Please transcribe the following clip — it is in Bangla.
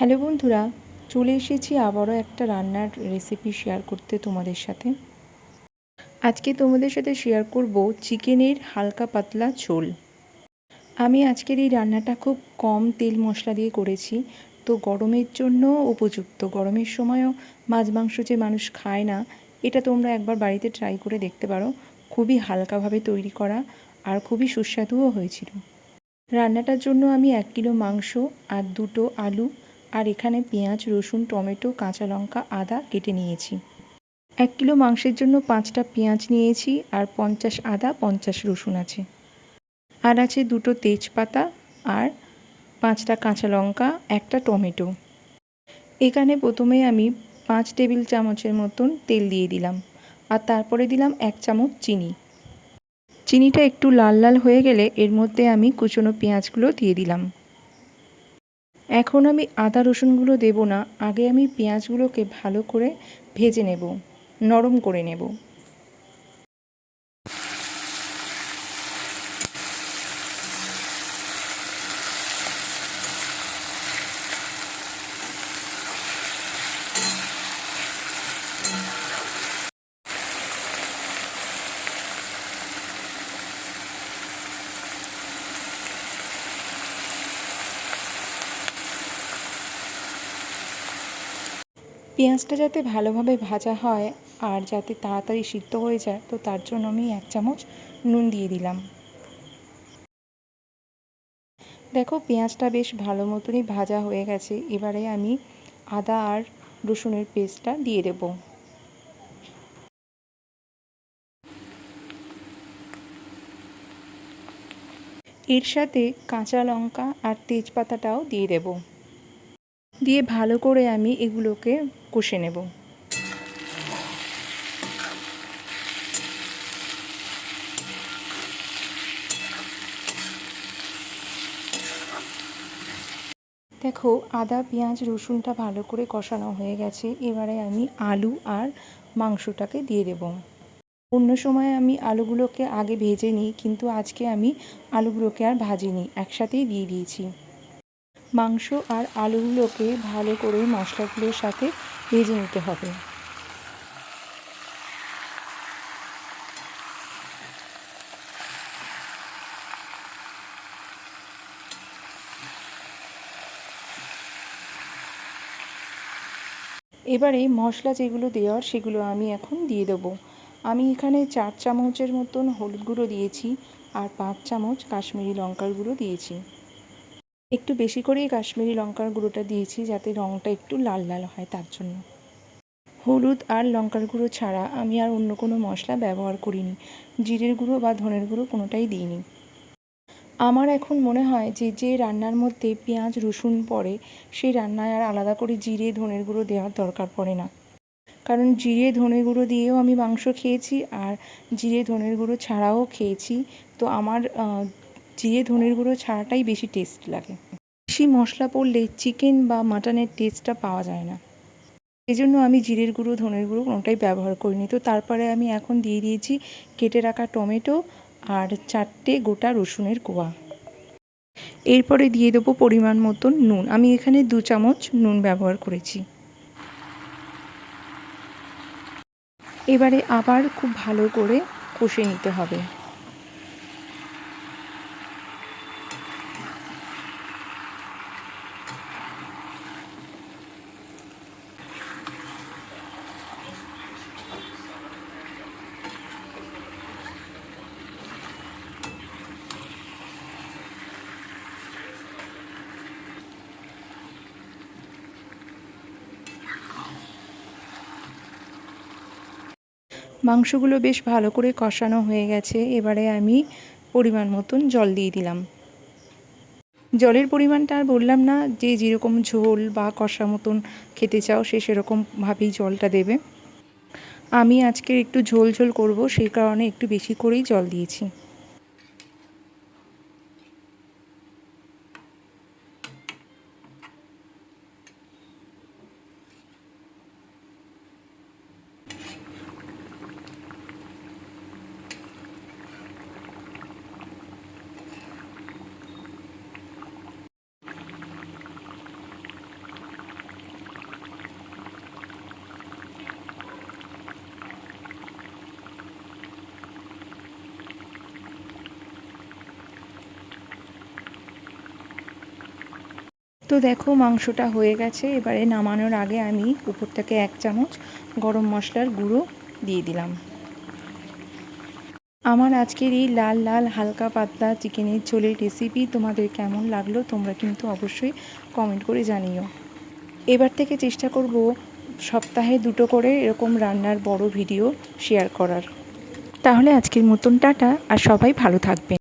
হ্যালো বন্ধুরা, চলে এসেছি আবারও একটা রান্নার রেসিপি শেয়ার করতে তোমাদের সাথে। আজকে তোমাদের সাথে শেয়ার করব চিকেনের হালকা পাতলা ঝোল। আমি আজকের এই রান্নাটা খুব কম তেল মশলা দিয়ে করেছি, তো গরমের জন্য উপযুক্ত। গরমের সময়ও মাছ মাংস যে মানুষ খায় না, এটা তোমরা একবার বাড়িতে ট্রাই করে দেখতে পারো। খুবই হালকাভাবে তৈরি করা আর খুবই সুস্বাদুও হয়েছিল। রান্নাটার জন্য আমি এক কিলো মাংস আর দুটো আলু আর এখানে পেঁয়াজ, রসুন, টমেটো, কাঁচা লঙ্কা, আদা কেটে নিয়েছি। এক কিলো মাংসের জন্য পাঁচটা পেঁয়াজ নিয়েছি আর পঞ্চাশ আদা, পঞ্চাশ রসুন আছে। আর আছে দুটো তেজপাতা আর পাঁচটা কাঁচা লঙ্কা, একটা টমেটো। এখানে প্রথমে আমি পাঁচ টেবিল চামচের মতন তেল দিয়ে দিলাম আর তারপরে দিলাম এক চামচ চিনি। চিনিটা একটু লাল লাল হয়ে গেলে এর মধ্যে আমি কুচনো পেঁয়াজগুলো দিয়ে দিলাম। এখন আমি আদা রসুনগুলো দেব না, আগে আমি পেঁয়াজগুলোকে ভালো করে ভেজে নেব, নরম করে নেব। পেঁয়াজটা যাতে ভালোভাবে ভাজা হয় আর যাতে তাড়াতাড়ি সিদ্ধ হয়ে যায়, তো তার জন্য আমি এক চামচ নুন দিয়ে দিলাম। দেখো, পেঁয়াজটা বেশ ভালো মতনই ভাজা হয়ে গেছে। এবারে আমি আদা আর রসুনের পেস্টটা দিয়ে দেব। এর সাথে কাঁচা লঙ্কা আর তেজপাতাটাও দিয়ে দেবো। দিয়ে ভালো করে আমি এগুলোকে কষে নেব। দেখো, আদা, পেঁয়াজ, রসুনটা ভালো করে কষানো হয়ে গেছে। এবারে আমি আলু আর মাংসটাকে দিয়ে দেব। অন্য সময় আমি আলুগুলোকে আগে ভেজে নিই, কিন্তু আজকে আমি আলুগুলোকে আর ভাজিনি, একসাথেই দিয়ে দিয়েছি। মাংস আর আলুগুলোকে ভালো করে মশলাগুলোর সাথে ভেজে নিতে হবে। এবারে মশলা যেগুলো দেওয়ার, সেগুলো আমি এখন দিয়ে দেবো। আমি এখানে চার চামচের মতন হলুদ গুঁড়ো দিয়েছি আর পাঁচ চামচ কাশ্মীরি লঙ্কার গুঁড়ো দিয়েছি। একটু বেশি করেই কাশ্মীরি লঙ্কার গুঁড়োটা দিয়েছি যাতে রঙটা একটু লাল লাল হয় তার জন্য। হলুদ আর লঙ্কার গুঁড়ো ছাড়া আমি আর অন্য কোনো মশলা ব্যবহার করিনি। জিরের গুঁড়ো বা ধনের গুঁড়ো কোনোটাই দিইনি। আমার এখন মনে হয় যে যে রান্নার মধ্যে পেঁয়াজ, রসুন পড়ে, সেই রান্নায় আর আলাদা করে জিরে, ধনের গুঁড়ো দেওয়ার দরকার পড়ে না। কারণ জিরে ধনে গুঁড়ো দিয়েও আমি মাংস খেয়েছি আর জিরে, ধনের গুঁড়ো ছাড়াও খেয়েছি। তো আমার জিরে ধনের গুঁড়ো ছাড়াটাই বেশি টেস্ট লাগে। বেশি মশলা পড়লে চিকেন বা মাটনের টেস্টটা পাওয়া যায় না। জন্য আমি জিরের গুঁড়ো, ধনের গুঁড়ো কোনোটাই ব্যবহার করিনি। তো তারপরে আমি এখন দিয়ে দিয়েছি কেটে রাখা টমেটো আর চারটে গোটা রসুনের কোয়া। এরপরে দিয়ে দেবো পরিমাণ মতন নুন। আমি এখানে দু চামচ নুন ব্যবহার করেছি। এবারে আবার খুব ভালো করে কষে নিতে হবে। মাংসগুলো বেশ ভালো করে কষানো হয়ে গেছে। এবারে আমি পরিমাণ মতন জল দিয়ে দিলাম। জলের পরিমাণটা আর বললাম না, যে যেরকম ঝোল বা কষা মতন খেতে চাও সে সেরকমভাবেই জলটা দেবে। আমি আজকে একটু ঝোল ঝোল করব, সেই কারণে একটু বেশি করেই জল দিয়েছি। তো দেখো মাংসটা হয়ে গেছে। এবারে নামানোর আগে আমি উপর থেকে এক চামচ গরম মশলার গুঁড়ো দিয়ে দিলাম। আমার আজকের এই লাল লাল, হালকা, পাতলা চিকেনের ঝোলের রেসিপি তোমাদের কেমন লাগল তোমরা কিন্তু অবশ্যই কমেন্ট করে জানিও। এবার থেকে চেষ্টা করব সপ্তাহে দুটো করে এরকম রান্নার বড় ভিডিও শেয়ার করার। তাহলে আজকের মতন টাটা, আর সবাই ভালো থাকবে